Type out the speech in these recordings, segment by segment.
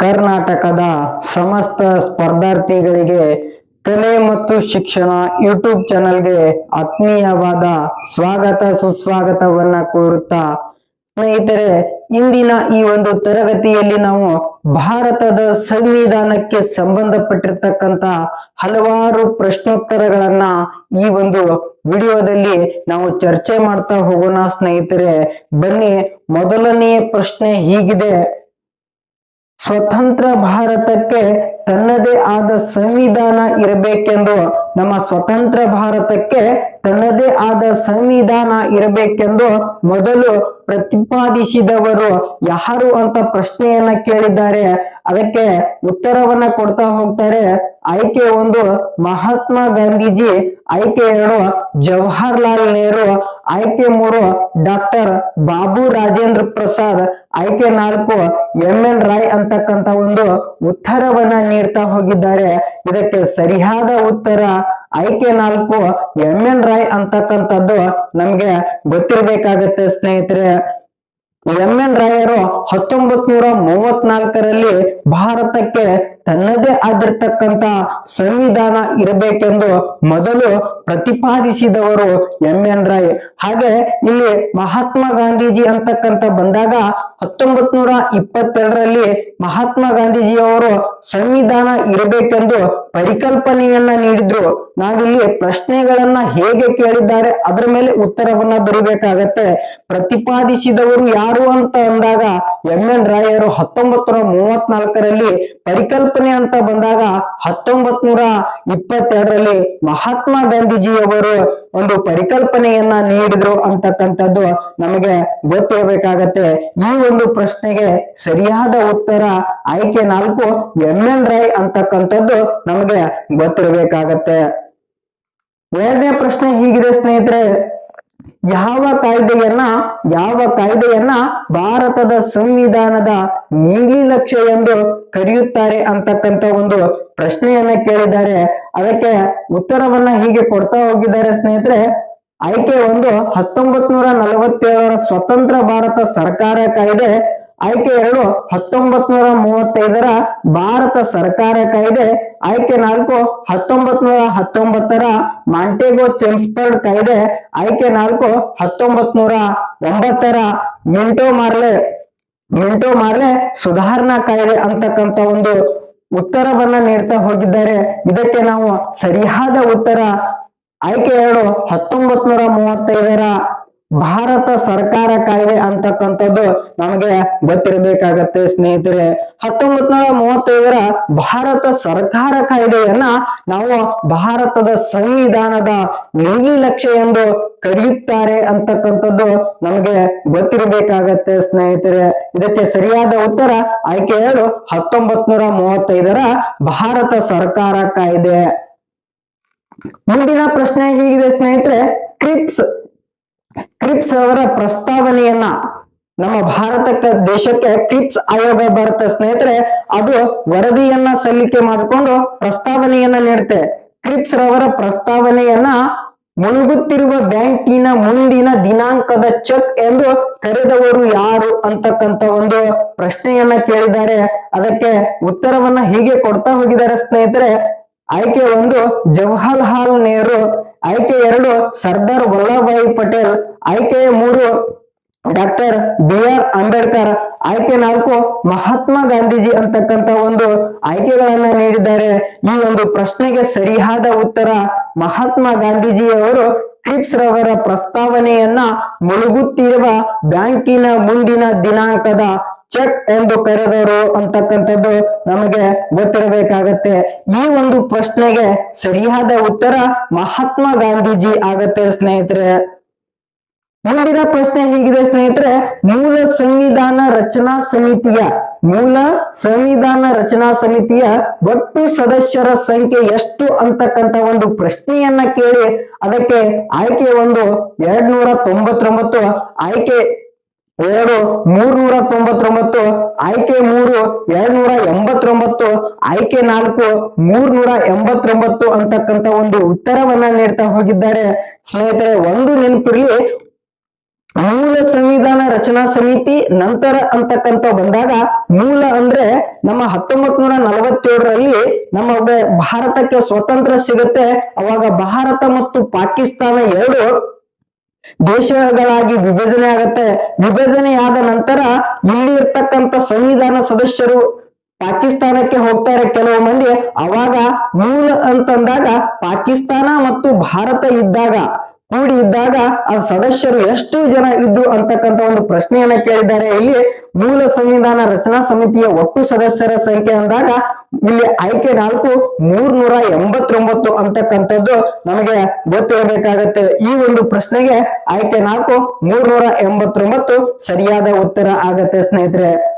ಕರ್ನಾಟಕದ ಸಮಸ್ತ ಸ್ಪರ್ಧಾರ್ಥಿಗಳಿಗೆ ಕಲೆ ಮತ್ತು ಶಿಕ್ಷಣ ಯೂಟ್ಯೂಬ್ ಚಾನಲ್ಗೆ ಆತ್ಮೀಯವಾದ ಸ್ವಾಗತ, ಸುಸ್ವಾಗತವನ್ನ ಕೋರುತ್ತಾ ಸ್ನೇಹಿತರೆ, ಇಂದಿನ ಈ ಒಂದು ತರಗತಿಯಲ್ಲಿ ನಾವು ಭಾರತದ ಸಂವಿಧಾನಕ್ಕೆ ಸಂಬಂಧಪಟ್ಟಿರ್ತಕ್ಕಂತ ಹಲವಾರು ಪ್ರಶ್ನೋತ್ತರಗಳನ್ನ ಈ ಒಂದು ವಿಡಿಯೋದಲ್ಲಿ ನಾವು ಚರ್ಚೆ ಮಾಡ್ತಾ ಹೋಗೋಣ ಸ್ನೇಹಿತರೆ. ಬನ್ನಿ, ಮೊದಲನೆಯ ಪ್ರಶ್ನೆ ಹೀಗಿದೆ. ಸ್ವತಂತ್ರ ಭಾರತಕ್ಕೆ ತನ್ನದೇ ಆದ ಸಂವಿಧಾನ ಇರಬೇಕೆಂದು, ನಮ್ಮ ಸ್ವತಂತ್ರ ಭಾರತಕ್ಕೆ ತನ್ನದೇ ಆದ ಸಂವಿಧಾನ ಇರಬೇಕೆಂದು ಮೊದಲು ಪ್ರತಿಪಾದಿಸಿದವರು ಯಾರು ಅಂತ ಪ್ರಶ್ನೆಯನ್ನ ಕೇಳಿದ್ದಾರೆ. ಅದಕ್ಕೆ ಉತ್ತರವನ್ನ ಕೊಡ್ತಾ ಹೋಗ್ತಾರೆ. ಆಯ್ಕೆ ಒಂದು, ಮಹಾತ್ಮ ಗಾಂಧೀಜಿ. ಆಯ್ಕೆ ಎರಡು, ಜವಾಹರ್ಲಾಲ್ ನೆಹರು. ಆಯ್ಕೆ ಮೂರು, ಡಾಕ್ಟರ್ ಬಾಬು ರಾಜೇಂದ್ರ ಪ್ರಸಾದ್. ಆಯ್ಕೆ ನಾಲ್ಕು ಎಂ ಎನ್ ರಾಯ್ ಅಂತಕ್ಕಂತ ಒಂದು ಉತ್ತರವನ್ನ ನೀಡ್ತಾ ಹೋಗಿದ್ದಾರೆ. ಇದಕ್ಕೆ ಸರಿಯಾದ ಉತ್ತರ ಆಯ್ಕೆ ನಾಲ್ಕು ಎಂ ಎನ್ ರಾಯ್ ಅಂತಕ್ಕಂಥದ್ದು ನಮ್ಗೆ ಗೊತ್ತಿರ್ಬೇಕಾಗತ್ತೆ ಸ್ನೇಹಿತರೆ. ಎಂ ಎನ್ ರಾಯರು ಹತ್ತೊಂಬತ್ ನೂರ ಮೂವತ್ನಾಲ್ಕರಲ್ಲಿ ಭಾರತಕ್ಕೆ ತನ್ನದೇ ಆಗಿರ್ತಕ್ಕಂತ ಸಂವಿಧಾನ ಇರಬೇಕೆಂದು ಮೊದಲು ಪ್ರತಿಪಾದಿಸಿದವರು ಎಂ ಎನ್ ರಾಯ್. ಹಾಗೆ ಇಲ್ಲಿ ಮಹಾತ್ಮ ಗಾಂಧೀಜಿ ಅಂತಕ್ಕಂತ ಬಂದಾಗ ಹತ್ತೊಂಬತ್ ನೂರ ಇಪ್ಪತ್ತೆರಡರಲ್ಲಿ ಮಹಾತ್ಮ ಗಾಂಧೀಜಿಯವರು ಸಂವಿಧಾನ ಇರಬೇಕೆಂದು ಪರಿಕಲ್ಪನೆಯನ್ನ ನೀಡಿದ್ರು. ನಾವಿಲ್ಲಿ ಪ್ರಶ್ನೆಗಳನ್ನ ಹೇಗೆ ಕೇಳಿದ್ದಾರೆ, ಅದರ ಮೇಲೆ ಉತ್ತರವನ್ನ ಬರಿಬೇಕಾಗತ್ತೆ. ಪ್ರತಿಪಾದಿಸಿದವರು ಯಾರು ಅಂತ ಅಂದಾಗ, ಎಂ ಎನ್ ರಾಯರು ಹತ್ತೊಂಬತ್ತು ನೂರ ಪರಿಕಲ್ಪನೆ ಅಂತ ಬಂದಾಗ ಹತ್ತೊಂಬತ್ ನೂರ ಇಪ್ಪತ್ತೆರಡರಲ್ಲಿ ಮಹಾತ್ಮ ಗಾಂಧೀಜಿಯವರು ಒಂದು ಪರಿಕಲ್ಪನೆಯನ್ನ ನೀಡಿದ್ರು ಅಂತಕ್ಕಂಥದ್ದು ನಮಗೆ ಗೊತ್ತಿರಬೇಕಾಗತ್ತೆ. ಈ ಒಂದು ಪ್ರಶ್ನೆಗೆ ಸರಿಯಾದ ಉತ್ತರ ಆಯ್ಕೆ ನಾಲ್ಕು ಎಂ ಎನ್ ರಾಯ್ ಅಂತಕ್ಕಂಥದ್ದು ನಮಗೆ ಗೊತ್ತಿರಬೇಕಾಗತ್ತೆ. ಎರಡನೇ ಪ್ರಶ್ನೆ ಹೀಗಿದೆ ಸ್ನೇಹಿತರೆ, ಯಾವ ಕಾಯ್ದೆಯನ್ನ ಯಾವ ಕಾಯ್ದೆಯನ್ನ ಭಾರತದ ಸಂವಿಧಾನದ ನೀಲಿ ಲಕ್ಷ್ಯ ಎಂದು ಕರೆಯುತ್ತಾರೆ ಅಂತಕ್ಕಂತ ಒಂದು ಪ್ರಶ್ನೆಯನ್ನ ಕೇಳಿದ್ದಾರೆ. ಅದಕ್ಕೆ ಉತ್ತರವನ್ನ ಹೀಗೆ ಕೊಡ್ತಾ ಹೋಗಿದ್ದಾರೆ ಸ್ನೇಹಿತರೆ, ಆಯ್ಕೆ ಒಂದು ಹತ್ತೊಂಬತ್ ನೂರ ನಲವತ್ತೇಳರ ಸ್ವತಂತ್ರ ಭಾರತ ಸರ್ಕಾರ ಕಾಯ್ದೆ ಆಯ್ಕೆ ಎರಡು ಹತ್ತೊಂಬತ್ ನೂರ ಮೂವತ್ತೈದರ ಭಾರತ ಸರ್ಕಾರ ಕಾಯ್ದೆ, ಆಯ್ಕೆ ನಾಲ್ಕು ಹತ್ತೊಂಬತ್ ನೂರ ಹತ್ತೊಂಬತ್ತರ ಮಾಂಟೆಗೋ ಚೆನ್ಸ್ಪರ್ಡ್ ಕಾಯ್ದೆ, ಆಯ್ಕೆ ನಾಲ್ಕು ಹತ್ತೊಂಬತ್ ನೂರ ಒಂಬತ್ತರ ಮಿಂಟೋ ಮಾರ್ಲೆ ಮಿಂಟೋ ಮಾರ್ಲೆ ಸುಧಾರಣಾ ಕಾಯ್ದೆ ಅಂತಕ್ಕಂತ ಒಂದು ಉತ್ತರವನ್ನ ನೀಡ್ತಾ ಹೋಗಿದ್ದಾರೆ. ಇದಕ್ಕೆ ನಾವು ಸರಿಯಾದ ಉತ್ತರ, ಆಯ್ಕೆ ಎರಡು ಹತ್ತೊಂಬತ್ ನೂರ ಮೂವತ್ತೈದರ ಭಾರತ ಸರ್ಕಾರ ಕಾಯ್ದೆ ಅಂತಕ್ಕಂಥದ್ದು ನಮಗೆ ಗೊತ್ತಿರಬೇಕಾಗತ್ತೆ ಸ್ನೇಹಿತರೆ. ಹತ್ತೊಂಬತ್ ನೂರ ಮೂವತ್ತೈದರ ಭಾರತ ಸರ್ಕಾರ ಕಾಯ್ದೆಯನ್ನ ನಾವು ಭಾರತದ ಸಂವಿಧಾನದ ನೀಲಿ ಲಕ್ಷ್ಯ ಎಂದು ಕರೆಯುತ್ತಾರೆ ಅಂತಕ್ಕಂಥದ್ದು ನಮಗೆ ಗೊತ್ತಿರಬೇಕಾಗತ್ತೆ ಸ್ನೇಹಿತರೆ. ಇದಕ್ಕೆ ಸರಿಯಾದ ಉತ್ತರ ಆಯ್ಕೆ ಎರಡು ಹತ್ತೊಂಬತ್ ಮೂವತ್ತೈದರ ಭಾರತ ಸರ್ಕಾರ ಕಾಯ್ದೆ. ಮುಂದಿನ ಪ್ರಶ್ನೆ ಹೀಗಿದೆ ಸ್ನೇಹಿತರೆ. ಕ್ರಿಪ್ಸ್ ಕ್ರಿಪ್ಸ್ ಅವರ ಪ್ರಸ್ತಾವನೆಯನ್ನ ನಮ್ಮ ಭಾರತಕ್ಕೆ ದೇಶಕ್ಕೆ ಕ್ರಿಪ್ಸ್ ಆಯೋಗ ಬರುತ್ತೆ ಸ್ನೇಹಿತರೆ, ಅದು ವರದಿಯನ್ನ ಸಲ್ಲಿಕೆ ಮಾಡಿಕೊಂಡು ಪ್ರಸ್ತಾವನೆಯನ್ನ ನೀಡುತ್ತೆ. ಕ್ರಿಪ್ಸ್ ರವರ ಪ್ರಸ್ತಾವನೆಯನ್ನ ಮುಳುಗುತ್ತಿರುವ ಬ್ಯಾಂಕಿನ ಮುಂದಿನ ದಿನಾಂಕದ ಚೆಕ್ ಎಂದು ಕರೆದವರು ಯಾರು ಅಂತಕ್ಕಂತ ಒಂದು ಪ್ರಶ್ನೆಯನ್ನ ಕೇಳಿದ್ದಾರೆ. ಅದಕ್ಕೆ ಉತ್ತರವನ್ನ ಹೀಗೆ ಕೊಡ್ತಾ ಹೋಗಿದ್ದಾರೆ ಸ್ನೇಹಿತರೆ, ಆಯ್ಕೆ ಒಂದು ಜವಾಹರ್ಲಾಲ್ ನೆಹರು, ಆಯ್ಕೆ ಎರಡು ಸರ್ದಾರ್ ವಲ್ಲಭಾಯಿ ಪಟೇಲ್. ಆಯ್ಕೆ ಮೂರು ಡಾಕ್ಟರ್ ಬಿ ಆರ್ ಅಂಬೇಡ್ಕರ್. ಆಯ್ಕೆ ನಾಲ್ಕು ಮಹಾತ್ಮ ಗಾಂಧೀಜಿ ಅಂತಕ್ಕಂತ ಒಂದು ಆಯ್ಕೆಗಳನ್ನ ನೀಡಿದ್ದಾರೆ. ಈ ಒಂದು ಪ್ರಶ್ನೆಗೆ ಸರಿಯಾದ ಉತ್ತರ ಮಹಾತ್ಮ ಗಾಂಧೀಜಿ ಅವರು ಕ್ರಿಪ್ಸ್ ರವರ ಪ್ರಸ್ತಾವನೆಯನ್ನ ಮುಳುಗುತ್ತಿರುವ ಬ್ಯಾಂಕಿನ ಮುಂದಿನ ದಿನಾಂಕದ ಚೆಕ್ ಎಂದು ಕರೆದರು ಅಂತಕ್ಕಂಥದ್ದು ನಮಗೆ ಗೊತ್ತಿರಬೇಕಾಗತ್ತೆ. ಈ ಒಂದು ಪ್ರಶ್ನೆಗೆ ಸರಿಯಾದ ಉತ್ತರ ಮಹಾತ್ಮ ಗಾಂಧೀಜಿ ಆಗತ್ತೆ ಸ್ನೇಹಿತರೆ. ಮುಂದಿನ ಪ್ರಶ್ನೆ ಹೀಗಿದೆ, ಸ್ನೇಹಿತರೆ. ಮೂಲ ಸಂವಿಧಾನ ರಚನಾ ಸಮಿತಿಯ, ಮೂಲ ಸಂವಿಧಾನ ರಚನಾ ಸಮಿತಿಯ ಒಟ್ಟು ಸದಸ್ಯರ ಸಂಖ್ಯೆ ಎಷ್ಟು ಅಂತಕ್ಕಂತ ಒಂದು ಪ್ರಶ್ನೆಯನ್ನ ಕೇಳಿ ಅದಕ್ಕೆ ಆಯ್ಕೆ ಒಂದು ಎರಡ್ ನೂರ ತೊಂಬತ್ತೊಂಬತ್ತು, ಆಯ್ಕೆ ಎರಡು ಮೂರ್ನೂರ ತೊಂಬತ್ತೊಂಬತ್ತು, ಆಯ್ಕೆ ಮೂರು ಎರಡ್ ನೂರ ಎಂಬತ್ತೊಂಬತ್ತು, ಆಯ್ಕೆ ನಾಲ್ಕು ಮೂರ್ನೂರ ಎಂಬತ್ತೊಂಬತ್ತು ಅಂತಕ್ಕಂತ ಒಂದು ಉತ್ತರವನ್ನ ನೀಡ್ತಾ ಹೋಗಿದ್ದಾರೆ. ಸ್ನೇಹಿತರೆ, ಒಂದು ನೆನಪಿರ್ಲಿ ಮೂಲ ಸಂವಿಧಾನ ರಚನಾ ಸಮಿತಿ ನಂತರ ಅಂತಕ್ಕಂತ ಬಂದಾಗ ಮೂಲ ಅಂದ್ರೆ ನಮ್ಮ ಹತ್ತೊಂಬತ್ ನೂರ ನಲವತ್ತೇಳರಲ್ಲಿ ನಮ್ಮ ಭಾರತಕ್ಕೆ ಸ್ವತಂತ್ರ ಸಿಗುತ್ತೆ. ಅವಾಗ ಭಾರತ ಮತ್ತು ಪಾಕಿಸ್ತಾನ ಎರಡು ದೇಶಗಳಾಗಿ ವಿಭಜನೆ ಆಗತ್ತೆ. ವಿಭಜನೆಯಾದ ನಂತರ ಇಲ್ಲಿ ಇರ್ತಕ್ಕಂಥ ಸಂವಿಧಾನ ಸದಸ್ಯರು ಪಾಕಿಸ್ತಾನಕ್ಕೆ ಹೋಗ್ತಾರೆ ಕೆಲವು ಮಂದಿ. ಅವಾಗ ಮೂಲ ಅಂತಂದಾಗ ಪಾಕಿಸ್ತಾನ ಮತ್ತು ಭಾರತ ಇದ್ದಾಗ ಕೂಡಿ ಇದ್ದಾಗ ಆ ಸದಸ್ಯರು ಎಷ್ಟು ಜನ ಇದ್ದು ಅಂತಕ್ಕಂಥ ಒಂದು ಪ್ರಶ್ನೆಯನ್ನ ಕೇಳಿದ್ದಾರೆ. ಇಲ್ಲಿ ಮೂಲ ಸಂವಿಧಾನ ರಚನಾ ಸಮಿತಿಯ ಒಟ್ಟು ಸದಸ್ಯರ ಸಂಖ್ಯೆ ಅಂದಾಗ ಇಲ್ಲಿ ಆಯ್ಕೆ ನಾಲ್ಕು, ಮೂರ್ನೂರ ಎಂಬತ್ತೊಂಬತ್ತು ಅಂತಕ್ಕಂಥದ್ದು ನಮಗೆ ಗೊತ್ತಿರಬೇಕಾಗತ್ತೆ. ಈ ಒಂದು ಪ್ರಶ್ನೆಗೆ ಆಯ್ಕೆ ನಾಲ್ಕು, ಮೂರ್ನೂರ ಎಂಬತ್ತೊಂಬತ್ತು ಸರಿಯಾದ ಉತ್ತರ ಆಗತ್ತೆ ಸ್ನೇಹಿತರೆ.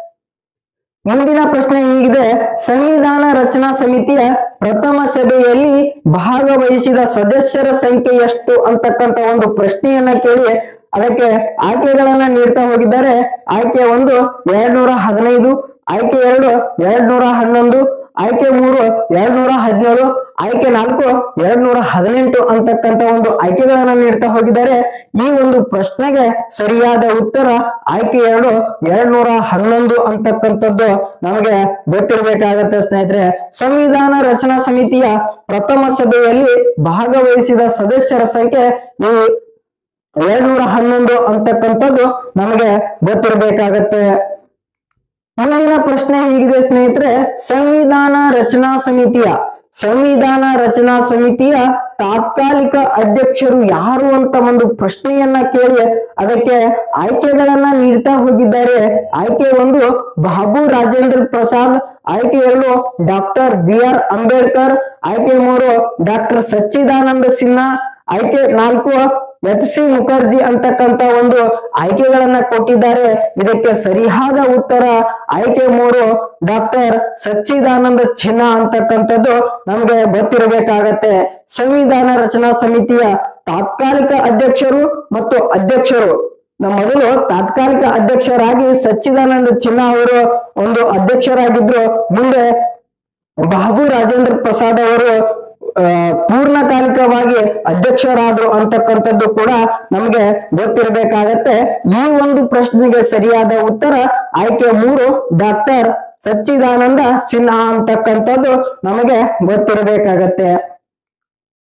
ಮುಂದಿನ ಪ್ರಶ್ನೆ ಹೀಗಿದೆ. ಸಂವಿಧಾನ ರಚನಾ ಸಮಿತಿಯ ಪ್ರಥಮ ಸಭೆಯಲ್ಲಿ ಭಾಗವಹಿಸಿದ ಸದಸ್ಯರ ಸಂಖ್ಯೆ ಎಷ್ಟು ಅಂತಕ್ಕಂತ ಒಂದು ಪ್ರಶ್ನೆಯನ್ನ ಕೇಳಿ ಅದಕ್ಕೆ ಆಯ್ಕೆಗಳನ್ನ ನೀಡ್ತಾ ಹೋಗಿದ್ದಾರೆ. ಆಯ್ಕೆ ಒಂದು, ಎರಡ್ನೂರ ಹದಿನೈದು, ಆಯ್ಕೆ ಎರಡು, ಎರಡ್ನೂರ ಹನ್ನೊಂದು ಆಯ್ಕೆ ಮೂರು ಎರಡ್ನೂರ ಹದಿನೇಳು, ಆಯ್ಕೆ ನಾಲ್ಕು ಎರಡ್ನೂರ ಹದಿನೆಂಟು ಅಂತಕ್ಕಂತ ಒಂದು ಆಯ್ಕೆಗಳನ್ನ ನೀಡ್ತಾ ಹೋಗಿದ್ದಾರೆ. ಈ ಒಂದು ಪ್ರಶ್ನೆಗೆ ಸರಿಯಾದ ಉತ್ತರ ಆಯ್ಕೆ ಎರಡು ಎರಡ್ನೂರ ಹನ್ನೊಂದು ಅಂತಕ್ಕಂಥದ್ದು ನಮಗೆ ಗೊತ್ತಿರಬೇಕಾಗತ್ತೆ ಸ್ನೇಹಿತರೆ. ಸಂವಿಧಾನ ರಚನಾ ಸಮಿತಿಯ ಪ್ರಥಮ ಸಭೆಯಲ್ಲಿ ಭಾಗವಹಿಸಿದ ಸದಸ್ಯರ ಸಂಖ್ಯೆ ಈ ಎರಡ್ನೂರ ಹನ್ನೊಂದು ಅಂತಕ್ಕಂಥದ್ದು ನಮಗೆ ಗೊತ್ತಿರಬೇಕಾಗತ್ತೆ. ಮುಂದಿನ ಪ್ರಶ್ನೆ ಹೀಗಿದೆ ಸ್ನೇಹಿತರೆ, ಸಂವಿಧಾನ ರಚನಾ ಸಮಿತಿಯ, ಸಂವಿಧಾನ ರಚನಾ ಸಮಿತಿಯ ತಾತ್ಕಾಲಿಕ ಅಧ್ಯಕ್ಷರು ಯಾರು ಅಂತ ಒಂದು ಪ್ರಶ್ನೆಯನ್ನ ಕೇಳಿ ಅದಕ್ಕೆ ಆಯ್ಕೆಗಳನ್ನ ನೀಡ್ತಾ ಹೋಗಿದ್ದಾರೆ. ಆಯ್ಕೆ ಒಂದು ಬಾಬು ರಾಜೇಂದ್ರ ಪ್ರಸಾದ್, ಆಯ್ಕೆ ಎರಡು ಡಾಕ್ಟರ್ ಬಿ ಆರ್ ಅಂಬೇಡ್ಕರ್, ಆಯ್ಕೆ ಮೂರು ಡಾಕ್ಟರ್ ಸಚ್ಚಿದಾನಂದ ಸಿನ್ಹಾ, ಆಯ್ಕೆ ನಾಲ್ಕು ಸಿ ಮುಖರ್ಜಿ ಅಂತಕ್ಕಂತ ಒಂದು ಆಯ್ಕೆಗಳನ್ನ ಕೊಟ್ಟಿದ್ದಾರೆ. ಇದಕ್ಕೆ ಸರಿಯಾದ ಉತ್ತರ ಆಯ್ಕೆ ಮೂರು ಡಾಕ್ಟರ್ ಸಚ್ಚಿದಾನಂದ ಚಿನ್ನ ಅಂತಕ್ಕಂಥದ್ದು ನಮ್ಗೆ ಗೊತ್ತಿರಬೇಕಾಗತ್ತೆ. ಸಂವಿಧಾನ ರಚನಾ ಸಮಿತಿಯ ತಾತ್ಕಾಲಿಕ ಅಧ್ಯಕ್ಷರು ಮತ್ತು ಅಧ್ಯಕ್ಷರು. ಮೊದಲು ತಾತ್ಕಾಲಿಕ ಅಧ್ಯಕ್ಷರಾಗಿ ಸಚ್ಚಿದಾನಂದ ಚಿನ್ನ ಅವರು ಒಂದು ಅಧ್ಯಕ್ಷರಾಗಿದ್ರು. ಮುಂದೆ ಬಾಬು ರಾಜೇಂದ್ರ ಪ್ರಸಾದ್ ಅವರು ಪೂರ್ಣಕಾಲಿಕವಾಗಿ ಅಧ್ಯಕ್ಷರಾದ್ರು ಅಂತಕ್ಕಂಥದ್ದು ಕೂಡ ನಮಗೆ ಗೊತ್ತಿರಬೇಕಾಗತ್ತೆ. ಈ ಒಂದು ಪ್ರಶ್ನೆಗೆ ಸರಿಯಾದ ಉತ್ತರ ಆಯ್ಕೆ ಮೂರು ಡಾಕ್ಟರ್ ಸಚ್ಚಿದಾನಂದ ಸಿನ್ಹಾ ಅಂತಕ್ಕಂಥದ್ದು ನಮಗೆ ಗೊತ್ತಿರಬೇಕಾಗತ್ತೆ.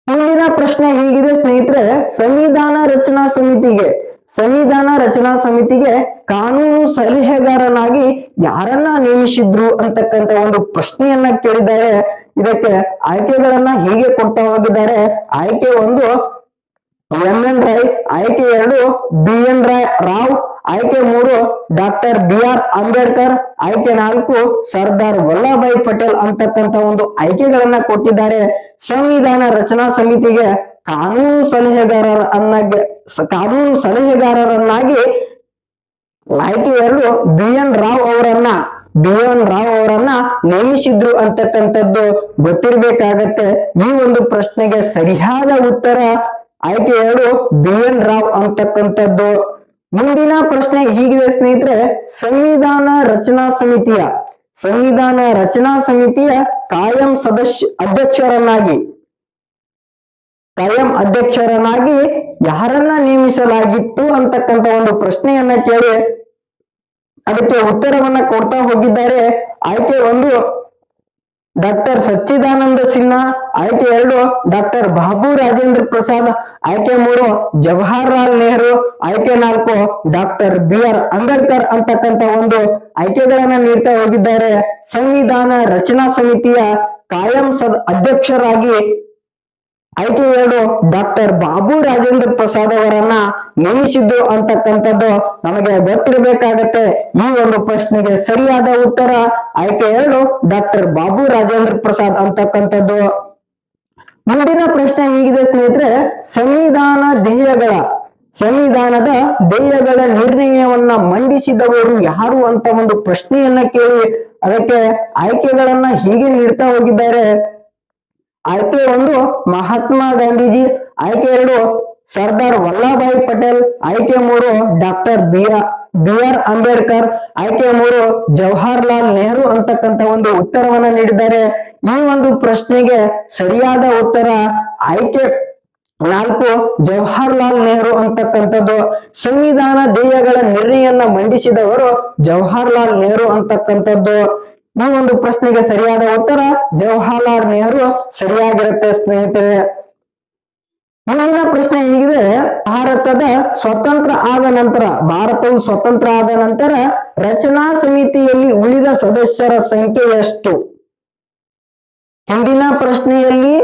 ಮುಂದಿನ ಪ್ರಶ್ನೆ ಹೀಗಿದೆ ಸ್ನೇಹಿತರೆ, ಸಂವಿಧಾನ ರಚನಾ ಸಮಿತಿಗೆ, ಸಂವಿಧಾನ ರಚನಾ ಸಮಿತಿಗೆ ಕಾನೂನು ಸಲಹೆಗಾರನಾಗಿ ಯಾರನ್ನ ನೇಮಿಸಿದ್ರು ಅಂತಕ್ಕಂತ ಒಂದು ಪ್ರಶ್ನೆಯನ್ನ ಕೇಳಿದ್ದಾರೆ. ಇದಕ್ಕೆ ಆಯ್ಕೆಗಳನ್ನ ಹೀಗೆ ಕೊಡ್ತಾ ಹೋಗಿದ್ದಾರೆ. ಆಯ್ಕೆ ಒಂದು ಎಂ ಎನ್ ರಾಯ್ ಆಯ್ಕೆ ಎರಡು ಬಿ ಎನ್ ರಾಯ್ ರಾವ್, ಆಯ್ಕೆ ಮೂರು ಡಾಕ್ಟರ್ ಬಿ ಆರ್ ಅಂಬೇಡ್ಕರ್, ಆಯ್ಕೆ ನಾಲ್ಕು ಸರ್ದಾರ್ ವಲ್ಲಭಾಯಿ ಪಟೇಲ್ ಅಂತಕ್ಕಂತ ಒಂದು ಆಯ್ಕೆಗಳನ್ನ ಕೊಟ್ಟಿದ್ದಾರೆ. ಸಂವಿಧಾನ ರಚನಾ ಸಮಿತಿಗೆ ಕಾನೂನು ಸಲಹೆಗಾರರ ಅನ್ನಾಗಿ ಕಾನೂನು ಸಲಹೆಗಾರರನ್ನಾಗಿ ಆಯ್ಕೆ ಎರಡು ಬಿ ಎನ್ ರಾವ್ ಅವರನ್ನ ಬಿ ಎನ್ ರಾವ್ ಅವರನ್ನ ನೇಮಿಸಿದ್ರು ಅಂತಕ್ಕಂಥದ್ದು ಗೊತ್ತಿರ್ಬೇಕಾಗತ್ತೆ. ಈ ಒಂದು ಪ್ರಶ್ನೆಗೆ ಸರಿಯಾದ ಉತ್ತರ ಆಯ್ಕೆ ಎರಡು ಬಿ ಎನ್ ರಾವ್ ಅಂತಕ್ಕಂಥದ್ದು. ಮುಂದಿನ ಪ್ರಶ್ನೆ ಹೀಗಿದೆ ಸ್ನೇಹಿತರೆ, ಸಂವಿಧಾನ ರಚನಾ ಸಮಿತಿಯ, ಸಂವಿಧಾನ ರಚನಾ ಸಮಿತಿಯ ಕಾಯಂ ಸದಸ್ಯ ಅಧ್ಯಕ್ಷರನ್ನಾಗಿ, ಕಾಯಂ ಅಧ್ಯಕ್ಷರನ್ನಾಗಿ ಯಾರನ್ನ ನೇಮಿಸಲಾಗಿತ್ತು ಅಂತಕ್ಕಂಥ ಒಂದು ಪ್ರಶ್ನೆಯನ್ನ ಕೇಳಿ. ಅದಕ್ಕೆ ಉತ್ತರವನ್ನ ಕೊಡ್ತಾ ಹೋಗಿದ್ದಾರೆ. ಆಯ್ಕೆ ಒಂದು, ಡಾಕ್ಟರ್ ಸಚ್ಚಿದಾನಂದ ಸಿನ್ಹಾ, ಆಯ್ಕೆ ಎರಡು, ಡಾಕ್ಟರ್ ಬಾಬು ರಾಜೇಂದ್ರ ಪ್ರಸಾದ್, ಆಯ್ಕೆ ಮೂರು, ಜವಾಹರ್ಲಾಲ್ ನೆಹರು, ಆಯ್ಕೆ ನಾಲ್ಕು, ಡಾಕ್ಟರ್ ಬಿ ಆರ್ ಅಂಬೇಡ್ಕರ್ ಅಂತಕ್ಕಂತ ಒಂದು ಆಯ್ಕೆಗಳನ್ನ ನೀಡ್ತಾ ಹೋಗಿದ್ದಾರೆ. ಸಂವಿಧಾನ ರಚನಾ ಸಮಿತಿಯ ಕಾಯಂ ಸದ್ ಅಧ್ಯಕ್ಷರಾಗಿ ಆಯ್ಕೆ ಎರಡು ಡಾಕ್ಟರ್ ಬಾಬು ರಾಜೇಂದ್ರ ಪ್ರಸಾದ್ ಅವರನ್ನ ನೇಮಿಸಿದ್ದು ಅಂತಕ್ಕಂಥದ್ದು ನಮಗೆ ಗೊತ್ತಿರಬೇಕಾಗತ್ತೆ. ಈ ಒಂದು ಪ್ರಶ್ನೆಗೆ ಸರಿಯಾದ ಉತ್ತರ ಆಯ್ಕೆ ಎರಡು ಡಾಕ್ಟರ್ ಬಾಬು ರಾಜೇಂದ್ರ ಪ್ರಸಾದ್ ಅಂತಕ್ಕಂಥದ್ದು. ಮುಂದಿನ ಪ್ರಶ್ನೆ ಹೀಗಿದೆ ಸ್ನೇಹಿತರೆ, ಸಂವಿಧಾನ ಧ್ಯೇಯಗಳ, ಸಂವಿಧಾನದ ಧ್ಯೇಯಗಳ ನಿರ್ಣಯವನ್ನ ಮಂಡಿಸಿದವರು ಯಾರು ಅಂತ ಒಂದು ಪ್ರಶ್ನೆಯನ್ನ ಕೇಳಿ, ಅದಕ್ಕೆ ಆಯ್ಕೆಗಳನ್ನ ಹೀಗೆ ನೀಡ್ತಾ ಹೋಗಿದ್ದಾರೆ. ಆಯ್ಕೆ ಒಂದು ಮಹಾತ್ಮ ಗಾಂಧೀಜಿ ಆಯ್ಕೆ ಎರಡು ಸರ್ದಾರ್ ವಲ್ಲಭಾಯಿ ಪಟೇಲ್ ಆಯ್ಕೆ ಮೂರು ಡಾಕ್ಟರ್ ಬಿ ಆರ್ ಅಂಬೇಡ್ಕರ್ ಆಯ್ಕೆ ಮೂರು ಜವಾಹರ್ಲಾಲ್ ನೆಹರು ಅಂತಕ್ಕಂತ ಒಂದು ಉತ್ತರವನ್ನ ನೀಡಿದ್ದಾರೆ. ಈ ಒಂದು ಪ್ರಶ್ನೆಗೆ ಸರಿಯಾದ ಉತ್ತರ ಆಯ್ಕೆ ನಾಲ್ಕು ಜವಾಹರ್ಲಾಲ್ ನೆಹರು ಅಂತಕ್ಕಂಥದ್ದು. ಸಂವಿಧಾನ ಧ್ಯೇಯಗಳ ನಿರ್ಣಯನ್ನ ಮಂಡಿಸಿದವರು ಜವಾಹರ್ಲಾಲ್ ನೆಹರು ಅಂತಕ್ಕಂಥದ್ದು. ಈ ಒಂದು ಪ್ರಶ್ನೆಗೆ ಸರಿಯಾದ ಉತ್ತರ, ಜವಾಹರ್ಲಾಲ್ ನೆಹರು ಸರಿಯಾಗಿರುತ್ತೆ ಸ್ನೇಹಿತರೆ. ಮುಂದಿನ ಪ್ರಶ್ನೆ ಹೀಗಿದೆ, ಭಾರತದ ಸ್ವತಂತ್ರ ಆದ ನಂತರ, ಭಾರತವು ಸ್ವತಂತ್ರ ಆದ ನಂತರ ರಚನಾ ಸಮಿತಿಯಲ್ಲಿ ಉಳಿದ ಸದಸ್ಯರ ಸಂಖ್ಯೆ ಎಷ್ಟು? ಹಿಂದಿನ ಪ್ರಶ್ನೆಯಲ್ಲಿ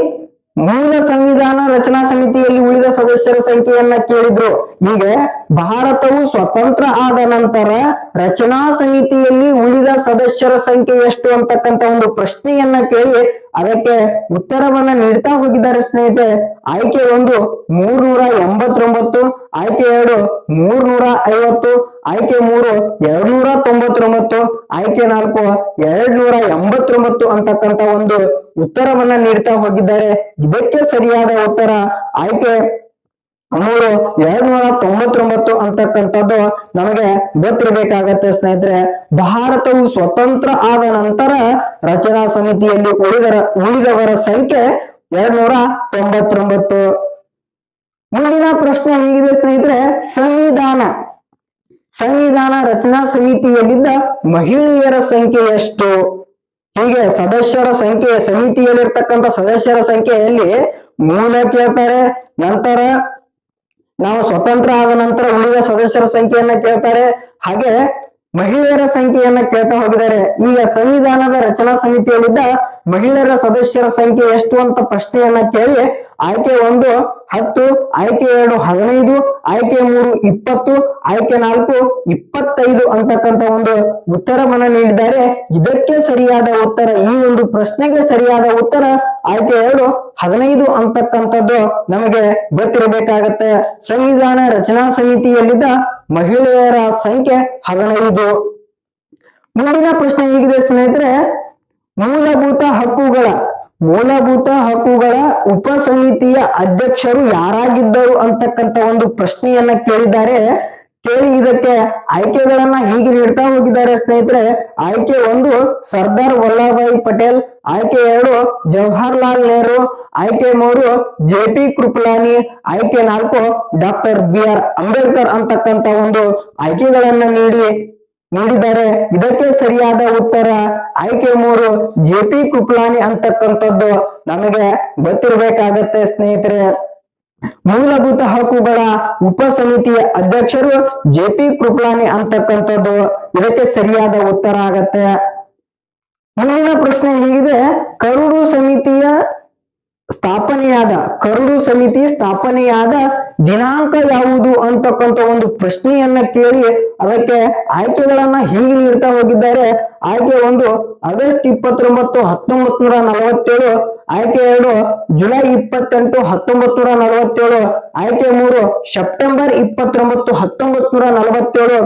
ಮೂಲ ಸಂವಿಧಾನ ರಚನಾ ಸಮಿತಿಯಲ್ಲಿ ಉಳಿದ ಸದಸ್ಯರ ಸಂಖ್ಯೆಯನ್ನ ಕೇಳಿದ್ರು. ಹೀಗೆ ಭಾರತವು ಸ್ವತಂತ್ರ ಆದ ನಂತರ ರಚನಾ ಸಮಿತಿಯಲ್ಲಿ ಉಳಿದ ಸದಸ್ಯರ ಸಂಖ್ಯೆ ಎಷ್ಟು ಅಂತಕ್ಕಂತ ಒಂದು ಪ್ರಶ್ನೆಯನ್ನ ಕೇಳಿ ಅದಕ್ಕೆ ಉತ್ತರವನ್ನ ನೀಡ್ತಾ ಹೋಗಿದ್ದಾರೆ ಸ್ನೇಹಿತರೆ. ಆಯ್ಕೆ ಒಂದು ಮೂರ್ನೂರ ಎಂಬತ್ತೊಂಬತ್ತು, ಆಯ್ಕೆ ಎರಡು ಮೂರ್ನೂರ ಐವತ್ತು ಆಯ್ಕೆ ಮೂರು ಎರಡ್ನೂರ ತೊಂಬತ್ತೊಂಬತ್ತು, ಆಯ್ಕೆ ನಾಲ್ಕು ಎರಡ್ ನೂರ ಎಂಬತ್ತೊಂಬತ್ತು ಅಂತಕ್ಕಂತ ಒಂದು ಉತ್ತರವನ್ನ ನೀಡ್ತಾ ಹೋಗಿದ್ದಾರೆ. ಇದಕ್ಕೆ ಸರಿಯಾದ ಉತ್ತರ ಆಯ್ಕೆ ಮೂರು ಎರಡ್ ನೂರ ತೊಂಬತ್ತೊಂಬತ್ತು ಅಂತಕ್ಕಂಥದ್ದು ನಮಗೆ ಗೊತ್ತಿರಬೇಕಾಗತ್ತೆ ಸ್ನೇಹಿತರೆ. ಭಾರತವು ಸ್ವತಂತ್ರ ಆದ ನಂತರ ರಚನಾ ಸಮಿತಿಯಲ್ಲಿ ಉಳಿದರ ಉಳಿದವರ ಸಂಖ್ಯೆ ಎರಡ್ ನೂರ ತೊಂಬತ್ತೊಂಬತ್ತು. ಮುಂದಿನ ಪ್ರಶ್ನೆ ಹೇಗಿದೆ ಸ್ನೇಹಿತರೆ. ಸಂವಿಧಾನ. ಸಂವಿಧಾನ ರಚನಾ ಸಮಿತಿಯಲ್ಲಿದ್ದ ಮಹಿಳೆಯರ ಸಂಖ್ಯೆ ಎಷ್ಟು? ಹೀಗೆ ಸದಸ್ಯರ ಸಂಖ್ಯೆ, ಸಮಿತಿಯಲ್ಲಿರ್ತಕ್ಕಂಥ ಸದಸ್ಯರ ಸಂಖ್ಯೆಯಲ್ಲಿ ಮೂಲ ಕೇಳ್ತಾರೆ, ನಂತರ ನಾವು ಸ್ವತಂತ್ರ ಆದ ನಂತರ ಉಳಿದ ಸದಸ್ಯರ ಸಂಖ್ಯೆಯನ್ನ ಕೇಳ್ತಾರೆ, ಹಾಗೆ ಮಹಿಳೆಯರ ಸಂಖ್ಯೆಯನ್ನ ಕೇಳ್ತಾ ಹೋಗಿದ್ದಾರೆ. ಈಗ ಸಂವಿಧಾನದ ರಚನಾ ಸಮಿತಿಯಲ್ಲಿದ್ದ ಮಹಿಳೆಯರ ಸದಸ್ಯರ ಸಂಖ್ಯೆ ಎಷ್ಟು ಅಂತ ಪ್ರಶ್ನೆಯನ್ನ ಕೇಳಿ ಆಯ್ಕೆ ಒಂದು, ಹತ್ತು, ಆಯ್ಕೆ ಎರಡು, ಹದಿನೈದು, ಆಯ್ಕೆ ಮೂರು, ಇಪ್ಪತ್ತು, ಆಯ್ಕೆ ನಾಲ್ಕು, ಇಪ್ಪತ್ತೈದು ಅಂತಕ್ಕಂಥ ಒಂದು ಉತ್ತರವನ್ನ ನೀಡಿದ್ದಾರೆ. ಇದಕ್ಕೆ ಸರಿಯಾದ ಉತ್ತರ, ಈ ಒಂದು ಪ್ರಶ್ನೆಗೆ ಸರಿಯಾದ ಉತ್ತರ ಆಯ್ಕೆ ಎರಡು, ಹದಿನೈದು ಅಂತಕ್ಕಂಥದ್ದು ನಮಗೆ ಗೊತ್ತಿರಬೇಕಾಗತ್ತೆ. ಸಂವಿಧಾನ ರಚನಾ ಸಮಿತಿಯಲ್ಲಿದ್ದ ಮಹಿಳೆಯರ ಸಂಖ್ಯೆ ಹದಿನೈದು. ಮುಂದಿನ ಪ್ರಶ್ನೆ ಹೀಗಿದೆ ಸ್ನೇಹಿತರೆ. ಮೂಲಭೂತ ಹಕ್ಕುಗಳ ಮೂಲಭೂತ ಹಕ್ಕುಗಳ ಉಪ ಸಮಿತಿಯ ಅಧ್ಯಕ್ಷರು ಯಾರಾಗಿದ್ದರು ಅಂತಕ್ಕಂತ ಒಂದು ಪ್ರಶ್ನೆಯನ್ನ ಕೇಳಿದ್ದಾರೆ. ಕೇಳಿ ಇದಕ್ಕೆ ಆಯ್ಕೆಗಳನ್ನ ಹೀಗೆ ನೀಡ್ತಾ ಹೋಗಿದ್ದಾರೆ ಸ್ನೇಹಿತರೆ. ಆಯ್ಕೆ ಒಂದು, ಸರ್ದಾರ್ ವಲ್ಲಭಾಯಿ ಪಟೇಲ್. ಆಯ್ಕೆ ಎರಡು, ಜವಾಹರ್ಲಾಲ್ ನೆಹರು. ಆಯ್ಕೆ ಮೂರು, ಜೆ ಪಿ ಕೃಪಲಾನಿ. ಆಯ್ಕೆ ನಾಲ್ಕು, ಡಾಕ್ಟರ್ ಬಿ ಆರ್ ಅಂಬೇಡ್ಕರ್ ಅಂತಕ್ಕಂತ ಒಂದು ಆಯ್ಕೆಗಳನ್ನ ನೀಡಿ ನೀಡಿದ್ದಾರೆ ಇದಕ್ಕೆ ಸರಿಯಾದ ಉತ್ತರ ಆಯ್ಕೆ ಮೂರು ಜೆ ಪಿ ಕುಪ್ಲಾನಿ ಅಂತಕ್ಕಂಥದ್ದು. ನಮಗೆ ಗೊತ್ತಿರಬೇಕಾಗತ್ತೆ ಸ್ನೇಹಿತರೆ. ಮೂಲಭೂತ ಹಕ್ಕುಗಳ ಉಪ ಸಮಿತಿಯ ಅಧ್ಯಕ್ಷರು ಜೆ ಪಿ ಕೃಪಲಾನಿ ಅಂತಕ್ಕಂಥದ್ದು. ಇದಕ್ಕೆ ಸರಿಯಾದ ಉತ್ತರ ಆಗತ್ತೆ. ಮುಂದಿನ ಪ್ರಶ್ನೆ ಹೀಗಿದೆ. ಕರುಡು ಸಮಿತಿಯ ಸ್ಥಾಪನೆಯಾದ ಕರಡು ಸಮಿತಿ ಸ್ಥಾಪನೆಯಾದ ದಿನಾಂಕ ಯಾವುದು ಅಂತಕ್ಕಂಥ ಒಂದು ಪ್ರಶ್ನೆಯನ್ನ ಕೇಳಿ ಅದಕ್ಕೆ ಆಯ್ಕೆಗಳನ್ನ ಹೀಗೆ ನೀಡ್ತಾ ಹೋಗಿದ್ದಾರೆ. ಆಯ್ಕೆ ಒಂದು, ಆಗಸ್ಟ್ ಇಪ್ಪತ್ತೊಂಬತ್ತು ಹತ್ತೊಂಬತ್ ನೂರ ನಲವತ್ತೇಳು, ಆಯ್ಕೆ ಎರಡು, ಜುಲೈ ಇಪ್ಪತ್ತೆಂಟು ಹತ್ತೊಂಬತ್ ನೂರ ನಲವತ್ತೇಳು, ಆಯ್ಕೆ ಮೂರು, ಸೆಪ್ಟೆಂಬರ್ ಇಪ್ಪತ್ತೊಂಬತ್ತು ಹತ್ತೊಂಬತ್ ನೂರ ನಲವತ್ತೇಳು,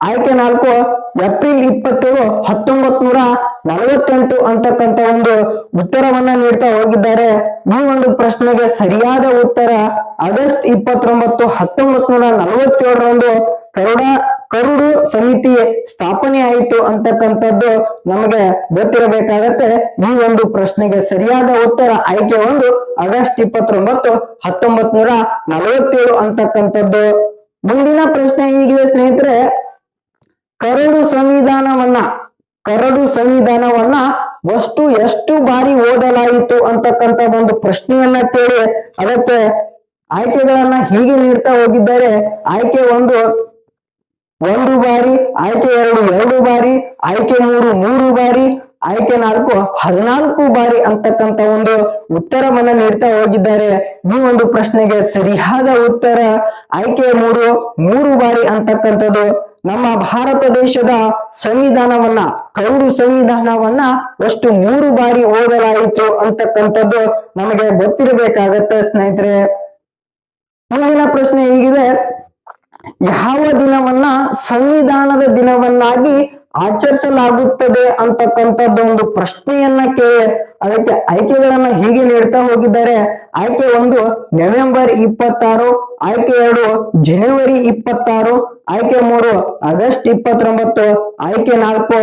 ಆಯ್ಕೆ ನಾಲ್ಕು, ಏಪ್ರಿಲ್ ಇಪ್ಪತ್ತೇಳು ಹತ್ತೊಂಬತ್ ನೂರ ನಲವತ್ತೆಂಟು ಅಂತಕ್ಕಂತ ಒಂದು ಉತ್ತರವನ್ನ ನೀಡ್ತಾ ಹೋಗಿದ್ದಾರೆ. ಈ ಒಂದು ಪ್ರಶ್ನೆಗೆ ಸರಿಯಾದ ಉತ್ತರ ಆಗಸ್ಟ್ ಇಪ್ಪತ್ತೊಂಬತ್ತು ಹತ್ತೊಂಬತ್ ನೂರ ನಲವತ್ತೇಳರಂದು ಕರುಡ, ಕರುಡು ಸಮಿತಿ ಸ್ಥಾಪನೆ ಆಯಿತು ಅಂತಕ್ಕಂಥದ್ದು ನಮಗೆ ಗೊತ್ತಿರಬೇಕಾಗತ್ತೆ. ಈ ಒಂದು ಪ್ರಶ್ನೆಗೆ ಸರಿಯಾದ ಉತ್ತರ ಆಯ್ಕೆ ಒಂದು ಆಗಸ್ಟ್ ಇಪ್ಪತ್ತೊಂಬತ್ತು ಹತ್ತೊಂಬತ್ ನೂರ ನಲವತ್ತೇಳು ಅಂತಕ್ಕಂಥದ್ದು. ಮುಂದಿನ ಪ್ರಶ್ನೆ ಹೀಗಿದೆ ಸ್ನೇಹಿತರೆ. ಕರಡು ಸಂವಿಧಾನವನ್ನ ಕರಡು ಸಂವಿಧಾನವನ್ನ ವಸ್ತು ಎಷ್ಟು ಬಾರಿ ಓದಲಾಯಿತು ಅಂತಕ್ಕಂತ ಒಂದು ಪ್ರಶ್ನೆಯನ್ನ ಕೇಳಿ ಅದಕ್ಕೆ ಆಯ್ಕೆಗಳನ್ನ ಹೀಗೆ ನೀಡ್ತಾ ಹೋಗಿದ್ದಾರೆ. ಆಯ್ಕೆ ಒಂದು ಒಂದು ಬಾರಿ, ಆಯ್ಕೆ ಎರಡು ಎರಡು ಬಾರಿ, ಆಯ್ಕೆ ಮೂರು ಮೂರು ಬಾರಿ, ಆಯ್ಕೆ ನಾಲ್ಕು, ಹದಿನಾಲ್ಕು ಬಾರಿ ಅಂತಕ್ಕಂತ ಒಂದು ಉತ್ತರವನ್ನ ನೀಡ್ತಾ ಹೋಗಿದ್ದಾರೆ. ಈ ಒಂದು ಪ್ರಶ್ನೆಗೆ ಸರಿಯಾದ ಉತ್ತರ, ಆಯ್ಕೆ ಮೂರು ಮೂರು ಬಾರಿ ಅಂತಕ್ಕಂಥದ್ದು ನಮ್ಮ ಭಾರತ ದೇಶದ ಸಂವಿಧಾನವನ್ನ, ಕೌರು ಸಂವಿಧಾನವನ್ನ ಅಷ್ಟು ಮೂರು ಬಾರಿ ಓದಲಾಯಿತು ಅಂತಕ್ಕಂಥದ್ದು ನಮಗೆ ಗೊತ್ತಿರಬೇಕಾಗತ್ತೆ ಸ್ನೇಹಿತರೆ. ಮುಂದಿನ ಪ್ರಶ್ನೆ ಹೀಗಿದೆ. ಯಾವ ದಿನವನ್ನ ಸಂವಿಧಾನದ ದಿನವನ್ನಾಗಿ ಆಚರಿಸಲಾಗುತ್ತದೆ ಅಂತಕ್ಕಂಥದ್ದು ಒಂದು ಪ್ರಶ್ನೆಯನ್ನ ಕೇಳಿ ಅದಕ್ಕೆ ಆಯ್ಕೆಗಳನ್ನ ಹೀಗೆ ನೀಡ್ತಾ ಹೋಗಿದ್ದಾರೆ. ಆಯ್ಕೆ ಒಂದು ನವೆಂಬರ್ ಇಪ್ಪತ್ತಾರು ಆಯ್ಕೆ ಎರಡು, ಜನವರಿ ಇಪ್ಪತ್ತಾರು, ಆಯ್ಕೆ ಮೂರು, ಆಗಸ್ಟ್ ಇಪ್ಪತ್ತೊಂಬತ್ತು, ಆಯ್ಕೆ ನಾಲ್ಕು,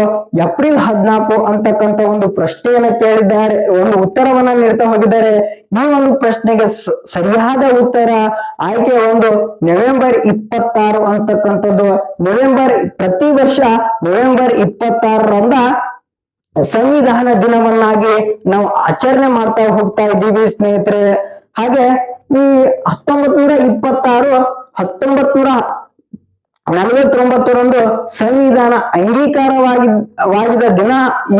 ಏಪ್ರಿಲ್ ಹದಿನಾಲ್ಕು ಅಂತಕ್ಕಂಥ ಒಂದು ಪ್ರಶ್ನೆಯನ್ನ ಕೇಳಿದ್ದಾರೆ, ಒಂದು ಉತ್ತರವನ್ನ ನೀಡ್ತಾ ಹೋಗಿದ್ದಾರೆ. ಈ ಒಂದು ಪ್ರಶ್ನೆಗೆ ಸರಿಯಾದ ಉತ್ತರ ಆಯ್ಕೆ ಒಂದು, ನವೆಂಬರ್ ಇಪ್ಪತ್ತಾರು ಅಂತಕ್ಕಂಥದ್ದು. ನವೆಂಬರ್, ಪ್ರತಿ ವರ್ಷ ನವೆಂಬರ್ ಇಪ್ಪತ್ತಾರರಂದ ಸಂವಿಧಾನ ದಿನವನ್ನಾಗಿ ನಾವು ಆಚರಣೆ ಮಾಡ್ತಾ ಹೋಗ್ತಾ ಇದ್ದೀವಿ ಸ್ನೇಹಿತರೆ. ಹಾಗೆ ಈ ಹತ್ತೊಂಬತ್ ನೂರ ಇಪ್ಪತ್ತಾರು ಹತ್ತೊಂಬತ್ ನೂರ ನಲವತ್ತೊಂಬತ್ತರಂದು ಸಂವಿಧಾನ ಅಂಗೀಕಾರವಾಗಿದ್ದ ದಿನ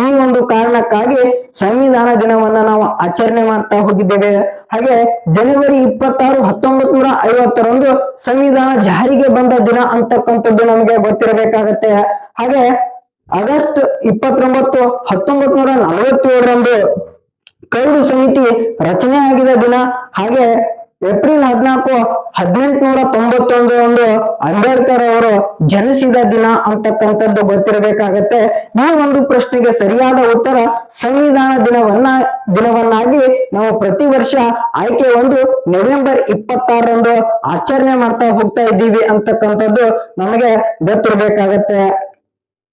ಈ ಒಂದು ಕಾರಣಕ್ಕಾಗಿ ಸಂವಿಧಾನ ದಿನವನ್ನ ನಾವು ಆಚರಣೆ ಮಾಡ್ತಾ ಹೋಗಿದ್ದೇವೆ. ಹಾಗೆ ಜನವರಿ ಇಪ್ಪತ್ತಾರು ಹತ್ತೊಂಬತ್ ನೂರ ಐವತ್ತರಂದು ಸಂವಿಧಾನ ಜಾರಿಗೆ ಬಂದ ದಿನ ಅಂತಕ್ಕಂಥದ್ದು ನಮಗೆ ಗೊತ್ತಿರಬೇಕಾಗತ್ತೆ. ಹಾಗೆ ಆಗಸ್ಟ್ ಇಪ್ಪತ್ತೊಂಬತ್ತು ಹತ್ತೊಂಬತ್ ನೂರ ನಲವತ್ತೇಳರಂದು ಕರಡು ಸಮಿತಿ ರಚನೆ ಆಗಿದ ದಿನ. ಹಾಗೆ ಏಪ್ರಿಲ್ ಹದಿನಾಲ್ಕು ಹದಿನೆಂಟುನೂರ ತೊಂಬತ್ತೊಂದು ಒಂದು ಅಂಬೇಡ್ಕರ್ ಅವರು ಜನಿಸಿದ ದಿನ ಅಂತಕ್ಕಂಥದ್ದು ಗೊತ್ತಿರಬೇಕಾಗತ್ತೆ. ಈ ಒಂದು ಪ್ರಶ್ನೆಗೆ ಸರಿಯಾದ ಉತ್ತರ ಸಂವಿಧಾನ ದಿನವನ್ನ ದಿನವನ್ನಾಗಿ ನಾವು ಪ್ರತಿ ವರ್ಷ ಆಯ್ಕೆ ಒಂದು ನವೆಂಬರ್ ಇಪ್ಪತ್ತಾರರಂದು ಆಚರಣೆ ಮಾಡ್ತಾ ಹೋಗ್ತಾ ಇದ್ದೀವಿ ಅಂತಕ್ಕಂಥದ್ದು ನಮಗೆ ಗೊತ್ತಿರಬೇಕಾಗತ್ತೆ.